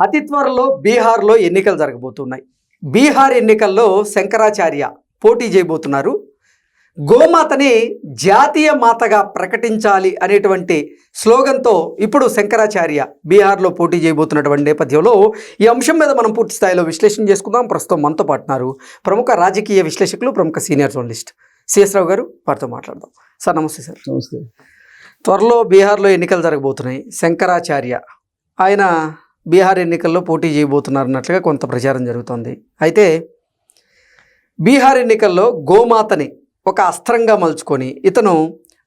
అతి త్వరలో బీహార్లో ఎన్నికలు జరగబోతున్నాయి. బీహార్ ఎన్నికల్లో శంకరాచార్య పోటీ చేయబోతున్నారు. గోమాతని జాతీయ మాతగా ప్రకటించాలి అనేటువంటి స్లోగన్తో ఇప్పుడు శంకరాచార్య బీహార్లో పోటీ చేయబోతున్నటువంటి నేపథ్యంలో ఈ అంశం మీద మనం పూర్తి స్థాయిలో విశ్లేషణ చేసుకుందాం. ప్రస్తుతం మనతో పాటున్నారు ప్రముఖ రాజకీయ విశ్లేషకులు ప్రముఖ సీనియర్ జర్నలిస్ట్ సిఎస్ రావు గారు. వారితో మాట్లాడదాం. సార్ నమస్తే సార్. నమస్తే. త్వరలో బీహార్లో ఎన్నికలు జరగబోతున్నాయి. శంకరాచార్య ఆయన బీహార్ ఎన్నికల్లో పోటీ చేయబోతున్నారు అన్నట్లుగా కొంత ప్రచారం జరుగుతోంది. అయితే బీహార్ ఎన్నికల్లో గోమాతని ఒక అస్త్రంగా మలుచుకొని ఇతను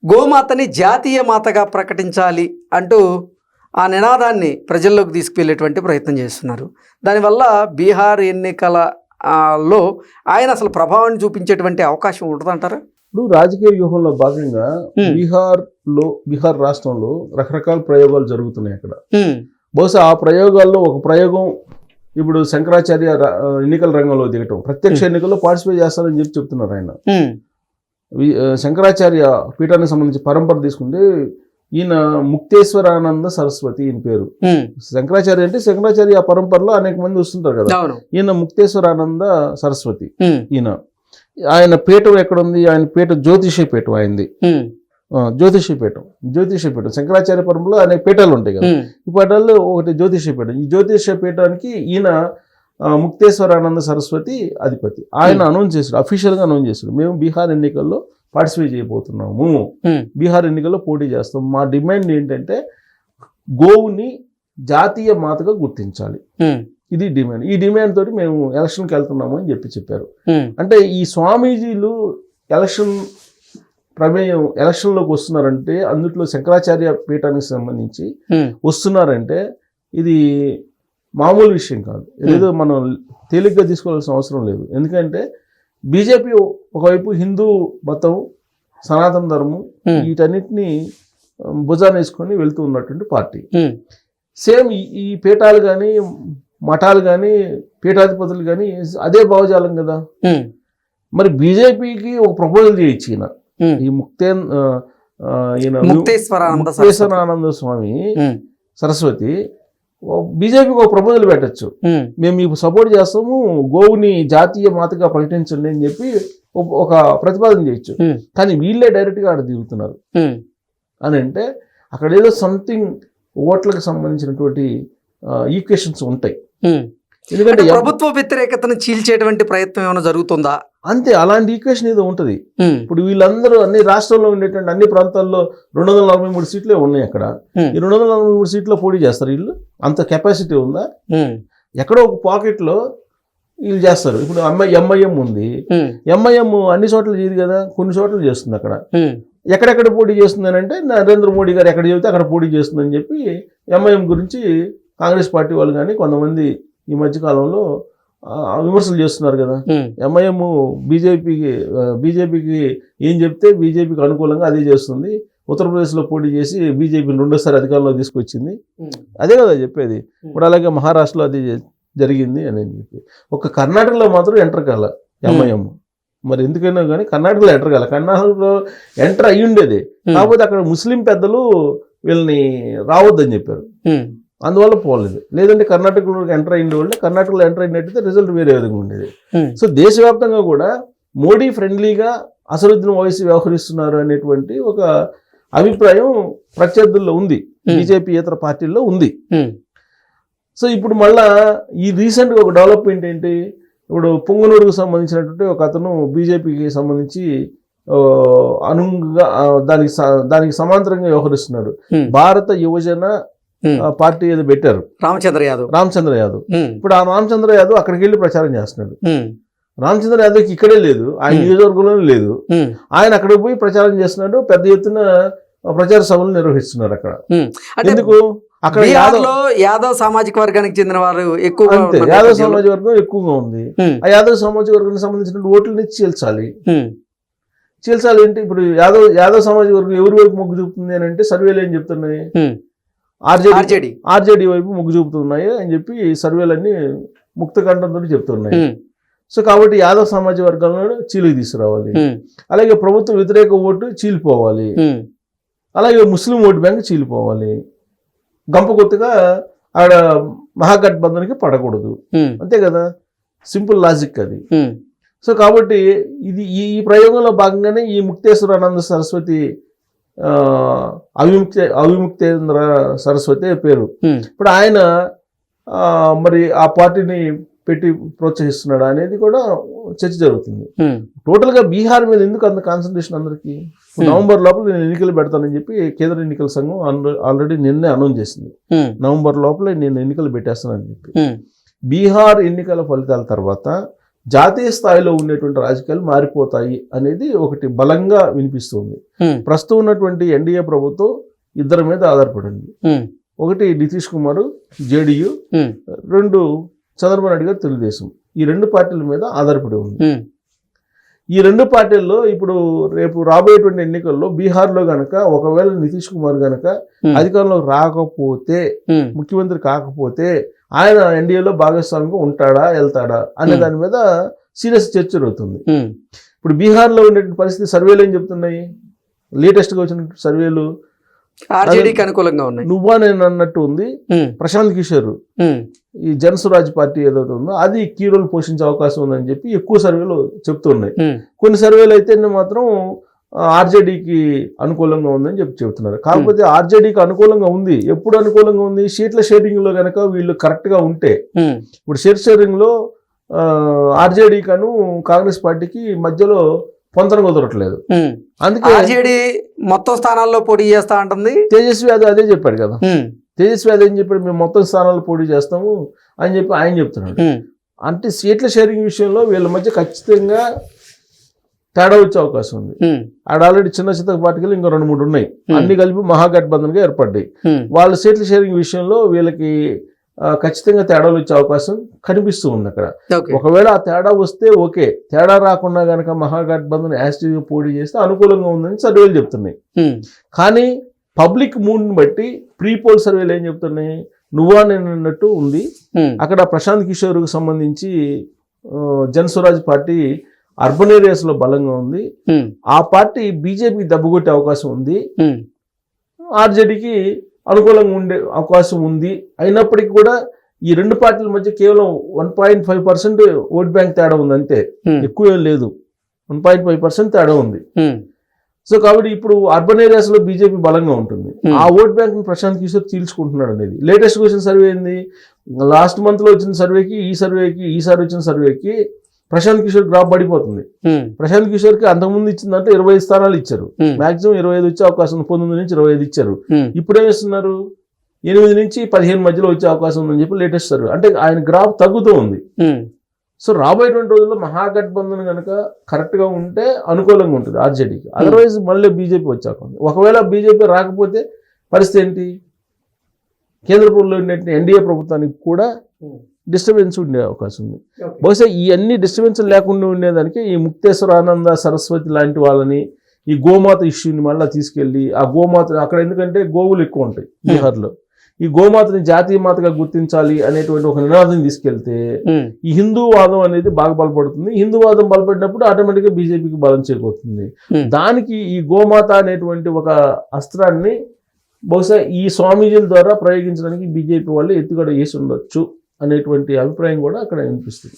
గోమాతని జాతీయ మాతగా ప్రకటించాలి అంటూ ఆ నినాదాన్ని ప్రజల్లోకి తీసుకువెళ్ళేటువంటి ప్రయత్నం చేస్తున్నారు. దానివల్ల బీహార్ ఎన్నికల లో ఆయన అసలు ప్రభావాన్ని చూపించేటువంటి అవకాశం ఉంటుందంటారా? ఇప్పుడు రాజకీయ వ్యూహంలో భాగంగా Hmm. బీహార్ రాష్ట్రంలో రకరకాల ప్రయోగాలు జరుగుతున్నాయి అక్కడ. బహుశా ఆ ప్రయోగాల్లో ఒక ప్రయోగం ఇప్పుడు శంకరాచార్య ఎన్నికల రంగంలో దిగటం. ప్రత్యక్ష ఎన్నికల్లో పార్టిసిపేట్ చేస్తారని చెప్పి చెప్తున్నారు ఆయన. శంకరాచార్య పీఠానికి సంబంధించి పరంపర తీసుకుంటే ఈయన ముక్తేశ్వరానంద సరస్వతి ఈయన పేరు. శంకరాచార్య అంటే శంకరాచార్య పరంపరలో అనేక మంది వస్తుంటారు కదా. ఈయన ముక్తేశ్వరానంద సరస్వతి ఈయన. ఆయన పీఠం ఎక్కడుంది? ఆయన పీఠ జ్యోతిష పీఠం ఆయనది. హ్మ్, ఆ, జ్యోతిష పీఠం. జ్యోతిష పీఠం. శంకరాచార్య పరంలో అనేక పీఠాలు ఉంటాయి కదా. ఈ పీఠాల్లో ఒకటి జ్యోతిష పీఠం. ఈ జ్యోతిష పీఠానికి ఈయన ముక్తేశ్వరానంద సరస్వతి అధిపతి. ఆయన అనౌన్స్ చేశాడు అఫీషియల్గా అనౌన్స్ చేశాడు. మేము బీహార్ ఎన్నికల్లో పార్టిసిపేట్ చేయబోతున్నాము. బీహార్ ఎన్నికల్లో పోటీ చేస్తాం. మా డిమాండ్ ఏంటంటే గోవుని జాతీయ మాతగా గుర్తించాలి. ఇది డిమాండ్. ఈ డిమాండ్ తోటి మేము ఎలక్షన్కి వెళ్తున్నాము అని చెప్పి చెప్పారు. అంటే ఈ స్వామీజీలు ఎలక్షన్ ప్రమేయం ఎలక్షన్లోకి వస్తున్నారంటే అందుట్లో శంకరాచార్య పీఠానికి సంబంధించి వస్తున్నారంటే ఇది మామూలు విషయం కాదు. ఏదో మనం తేలిగ్గా తీసుకోవాల్సిన అవసరం లేదు. ఎందుకంటే బీజేపీ ఒకవైపు హిందూ మతం సనాతన ధర్మం వీటన్నిటిని భుజాన వేసుకొని వెళ్తూ ఉన్నటువంటి పార్టీ. సేమ్ ఈ- పీఠాలు కానీ మఠాలు కానీ పీఠాధిపతులు కానీ అదే భావజాలం కదా. మరి బీజేపీకి ఒక ప్రపోజల్ చేయొచ్చు ఈయన. హ్మ్. ఈ ఈయన ముక్తేశ్వరానంద స్వామి సరస్వతి బీజేపీకి ఒక ప్రపోజల్ పెట్టచ్చు మేము మీకు సపోర్ట్ చేస్తాము గోవుని జాతీయ మాతగా ప్రకటించండి అని చెప్పి ఒక- ప్రతిపాదన చేయొచ్చు కానీ వీళ్ళే డైరెక్ట్గా ఆడ దిగుతున్నారు అని అంటే అక్కడ ఏదో సంథింగ్ ఓట్లకు సంబంధించినటువంటి ఈక్వేషన్స్ ఉంటాయి. ఎందుకంటే ప్రభుత్వ వ్యతిరేకతను చీల్చేటువంటి ప్రయత్నం ఏమైనా జరుగుతుందా? అంతే అలాంటి ఈక్వేషన్ ఏదో ఉంటుంది. ఇప్పుడు వీళ్ళందరూ అన్ని రాష్ట్రంలో ఉండేటువంటి అన్ని ప్రాంతాల్లో రెండు వందల నలభై మూడు సీట్లే ఉన్నాయి అక్కడ. ఈ రెండు వందల నలభై మూడు సీట్లో పోటీ చేస్తారు వీళ్ళు. అంత కెపాసిటీ ఉందా? ఎక్కడో ఒక పాకెట్లో వీళ్ళు చేస్తారు. ఇప్పుడు ఎంఐ ఎంఐఎం ఉంది. ఎంఐఎం అన్ని చోట్ల చేయదు కదా. కొన్ని చోట్ల చేస్తుంది అక్కడ. ఎక్కడెక్కడ పోటీ చేస్తుందని అంటే నరేంద్ర మోడీ గారు ఎక్కడ చెబితే అక్కడ పోటీ చేస్తుందని చెప్పి ఎంఐఎం గురించి కాంగ్రెస్ పార్టీ వాళ్ళు కానీ కొంతమంది ఈ మధ్య కాలంలో ఆ, విమర్శలు చేస్తున్నారు కదా. ఎంఐఎం బీజేపీకి బీజేపీకి ఏం చెప్తే బీజేపీకి అనుకూలంగా అదే చేస్తుంది. ఉత్తరప్రదేశ్లో పోటీ చేసి బీజేపీని రెండోసారి అధికారంలో తీసుకొచ్చింది. అదే కదా చెప్పేది. ఇప్పుడు అలాగే మహారాష్ట్రలో అది జరిగింది అని చెప్పి ఒక కర్ణాటకలో మాత్రం ఎంటర్ కాల ఎంఐఎం మరి ఎందుకైనా కానీ కర్ణాటకలో ఎంటర్ కాల. కర్ణాటకలో ఎంటర్ అయ్యి ఉండేది కాకపోతే అక్కడ ముస్లిం పెద్దలు వీళ్ళని రావద్దని చెప్పారు. అందువల్ల పోలేదు. లేదంటే కర్ణాటకలో ఎంటర్ అయ్యిండే వాళ్ళు కర్ణాటకలో ఎంటర్ అయినట్టయితే రిజల్ట్ వేరే విధంగా ఉండేది. సో దేశవ్యాప్తంగా కూడా మోడీ ఫ్రెండ్లీగా అసలుద్దీన్ వయసు వ్యవహరిస్తున్నారు అనేటువంటి ఒక అభిప్రాయం ప్రత్యర్థుల్లో ఉంది. Hmm. బీజేపీ ఇతర పార్టీల్లో ఉంది. సో ఇప్పుడు మళ్ళా ఈ రీసెంట్గా ఒక డెవలప్మెంట్ ఏంటి? ఇప్పుడు పొంగనూరుకు సంబంధించినటువంటి ఒక అతను బీజేపీకి సంబంధించి ఆ, దానికి దానికి సమాంతరంగా వ్యవహరిస్తున్నాడు భారత యువజన పార్టీ ఏదో పెట్టారు. రామచంద్ర యాదవ్. రామచంద్ర యాదవ్. ఇప్పుడు ఆ రామచంద్ర యాదవ్ అక్కడికి వెళ్ళి ప్రచారం చేస్తున్నాడు. రామచంద్ర యాదవ్కి ఇక్కడే లేదు ఆయన. నియోజకవర్గంలోనే లేదు. ఆయన అక్కడికి పోయి ప్రచారం చేస్తున్నాడు పెద్ద ఎత్తున ప్రచార సభలు నిర్వహిస్తున్నారు అక్కడ. ఎందుకు? అక్కడ యాదవ్ సామాజిక వర్గానికి చెందిన వారు ఉన్న యాదవ్ నేపథ్యంలో- సమాజ వర్గం ఎక్కువగా ఉంది. ఆ యాదవ్ సమాజ వర్గానికి సంబంధించిన ఓట్లని చీల్చాలి. చీల్చాలి ఏంటి ఇప్పుడు యాదవ్ యాదవ్ సమాజ వర్గం ఎవరి వైపు మొగ్గు చూపుతుంది అని అంటే సర్వేలు ఏం చెప్తున్నాయి. RJD RJD. వైపు మొగ్గు చూపుతున్నాయి అని చెప్పి సర్వేలన్నీ ముక్త కంఠంతో చెప్తున్నాయి. సో కాబట్టి యాదవ్ సమాజ వర్గాలను చీలికి తీసుకురావాలి. అలాగే ప్రభుత్వ వ్యతిరేక ఓటు చీలిపోవాలి. అలాగే ముస్లిం ఓటు బ్యాంక్ చీలిపోవాలి. గంప కొత్తగా ఆడ మహాగఠబంధన్కి పడకూడదు. అంతే కదా? సింపుల్ లాజిక్ అది. సో కాబట్టి ఇది ఈ ప్రయోగంలో భాగంగానే ఈ ముక్తేశ్వరానంద సరస్వతి అవిముక్తి అవిముక్తేంద్ర సరస్వతి పేరు. ఇప్పుడు ఆయన మరి ఆ పార్టీని పెట్టి ప్రోత్సహిస్తున్నాడు అనేది కూడా చర్చ జరుగుతుంది. టోటల్గా బీహార్ మీద ఎందుకు అంత కాన్సన్ట్రేషన్ అందరికి. నవంబర్ లోపల నేను ఎన్నికలు పెడతానని చెప్పి కేంద్ర ఎన్నికల సంఘం ఆల్రెడీ నిన్నే అనౌన్స్ చేసింది. నవంబర్ లోపల నేను ఎన్నికలు పెట్టేస్తానని చెప్పి. బీహార్ ఎన్నికల ఫలితాల తర్వాత జాతీయ స్థాయిలో ఉండేటువంటి రాజకీయాలు మారిపోతాయి అనేది ఒకటి బలంగా వినిపిస్తుంది. ప్రస్తుతం ఉన్నటువంటి ఎన్డీఏ ప్రభుత్వం ఇద్దరి మీద ఆధారపడింది. ఒకటి నితీష్ కుమార్ జేడీయూ రెండు చంద్రబాబు నాయుడు గారు తెలుగుదేశం. ఈ రెండు పార్టీల మీద ఆధారపడి ఉంది. ఈ రెండు పార్టీల్లో ఇప్పుడు రేపు రాబోయేటువంటి ఎన్నికల్లో బీహార్లో గనక ఒకవేళ నితీష్ కుమార్ గనక ఉమ్, అధికారంలోకి రాకపోతే ముఖ్యమంత్రి కాకపోతే ఆయన ఎన్డీఏలో భాగస్వామిగా ఉంటాడా వెళ్తాడా అనే. దాని మీద సీరియస్ చర్చ జరుగుతుంది. ఇప్పుడు బీహార్లో ఉండేటువంటి పరిస్థితి సర్వేలు ఏం చెప్తున్నాయి? లేటెస్ట్గా వచ్చిన సర్వేలు ఆర్జేడీకి అనుకూలంగా ఉన్నాయి. నువ్వా నేను అన్నట్టు ఉంది. ప్రశాంత్ కిషోర్. ఈ జనసురాజ్ పార్టీ ఏదైతే ఉందో అది కీ రోల్ పోషించే అవకాశం ఉందని చెప్పి ఎక్కువ సర్వేలు చెప్తున్నాయి. కొన్ని సర్వేలు అయితే మాత్రం ఆర్జేడీకి అనుకూలంగా ఉందని చెప్పి చెబుతున్నారు కాకపోతే ఆర్జేడీకి అనుకూలంగా ఉంది. ఎప్పుడు అనుకూలంగా ఉంది? సీట్ల షేరింగ్లో కనుక వీళ్ళు కరెక్ట్గా ఉంటే. ఉమ్, ఇప్పుడు షేర్ షేరింగ్లో ఆర్జేడీకను కాంగ్రెస్ పార్టీకి మధ్యలో పొంతన కుదరట్లేదు. అందుకే ఆర్జేడీ మొత్తం స్థానాల్లో పోటీ చేస్తా ఉంటుంది తేజస్వి యాదవ్ అదే చెప్పాడు కదా. తేజస్వి యాదవ్ ఏం చెప్పాడు? మేము మొత్తం స్థానాలు పోటీ చేస్తాము అని చెప్పి ఆయన చెప్తున్నాడు. అంటే సీట్ల షేరింగ్ విషయంలో వీళ్ళ మధ్య ఖచ్చితంగా తేడా వచ్చే అవకాశం ఉంది. ఆడ ఆల్రెడీ చిన్న చిన్న పార్టీలు ఇంకా రెండు మూడు ఉన్నాయి. అన్ని కలిపి మహాగఠబంధన్గా ఏర్పడ్డాయి. వాళ్ళ సీట్ల షేరింగ్ విషయంలో వీళ్ళకి ఖచ్చితంగా తేడాలు వచ్చే అవకాశం కనిపిస్తూ ఉంది అక్కడ. ఒకవేళ ఆ తేడా వస్తే ఓకే తేడా రాకుండా గనక మహాగఠబంధన్ యాస్టీగా పోటీ చేస్తే అనుకూలంగా ఉందని సర్వేలు చెప్తున్నాయి. కానీ పబ్లిక్ మూడ్ని బట్టి ప్రీ పోల్ సర్వేలు ఏం చెప్తున్నాయి? నువ్వా నేను అన్నట్టు ఉంది. అక్కడ ప్రశాంత్ కిషోర్కి సంబంధించి ఆ, జనస్వరాజ్ పార్టీ అర్బన్ ఏరియాస్లో బలంగా ఉంది. ఆ పార్టీ బీజేపీకి దెబ్బకొట్టే అవకాశం ఉంది. ఆర్జేడీకి అనుకూలంగా ఉండే అవకాశం ఉంది. అయినప్పటికీ కూడా ఈ రెండు పార్టీల మధ్య కేవలం one point five percent vote bank తేడా ఉంది అంతే. ఎక్కువ లేదు. వన్ పాయింట్ ఫైవ్ పర్సెంట్ తేడా ఉంది. సో కాబట్టి ఇప్పుడు అర్బన్ ఏరియాస్లో బీజేపీ బలంగా ఉంటుంది. ఆ ఓట్ బ్యాంక్ని ప్రశాంత్ కిషోర్ చీల్చుకుంటున్నాడు అనేది. లేటెస్ట్ వచ్చిన సర్వే ఏంది? లాస్ట్ మంత్లో వచ్చిన సర్వేకి ఈ సర్వేకి ఈసారి వచ్చిన సర్వేకి ప్రశాంత్ కిషోర్ గ్రాఫ్ పడిపోతుంది. ప్రశాంత్ కిషోర్కి అంతకుముందు ఇచ్చిందంటే ఇరవై ఐదు స్థానాలు ఇచ్చారు. మాక్సిమం ఇరవై ఐదు వచ్చే అవకాశం ఉంది. పంతొమ్మిది నుంచి ఇరవై ఐదు ఇచ్చారు. ఇప్పుడు ఏం ఇస్తున్నారు ఎనిమిది నుంచి పదిహేను మధ్యలో వచ్చే అవకాశం ఉందని చెప్పి లేటెస్ట్ సర్వే. అంటే ఆయన గ్రాఫ్ తగ్గుతూ ఉంది. సో రాబోయేటువంటి రోజుల్లో మహాగఠబంధన్ కనుక కరెక్ట్గా ఉంటే అనుకూలంగా ఉంటుంది ఆర్జేడీకి. అదర్వైజ్ మళ్ళీ బీజేపీ వచ్చాక ఒకవేళ బీజేపీ రాకపోతే పరిస్థితి ఏంటి? కేంద్ర ప్రభుత్వంలో ఎన్డీఏ ప్రభుత్వానికి కూడా. డిస్టర్బెన్స్ ఉండే అవకాశం ఉంది. బహుశా ఈ అన్ని డిస్టర్బెన్స్ లేకుండా ఉండేదానికి ఈ ముక్తేశ్వర ఆనంద సరస్వతి లాంటి వాళ్ళని ఈ గోమాత ఇష్యూని మళ్ళీ తీసుకెళ్ళి ఆ గోమాత అక్కడ ఎందుకంటే గోవులు ఎక్కువ ఉంటాయి బీహార్లో. ఈ గోమాతని జాతీయ మాతగా గుర్తించాలి అనేటువంటి ఒక నినాదం తీసుకెళ్తే ఈ హిందూ వాదం అనేది బాగా బలపడుతుంది. హిందూ వాదం బలపడినప్పుడు ఆటోమేటిక్గా బీజేపీకి బలం చేకూరుతుంది. దానికి ఈ గోమాత అనేటువంటి ఒక అస్త్రాన్ని బహుశా ఈ స్వామీజీల ద్వారా ప్రయోగించడానికి బీజేపీ వాళ్ళు ఎత్తుగడ వేసి ఉండొచ్చు. అనేటువంటి అభిప్రాయం కూడా అక్కడ వినిపిస్తుంది.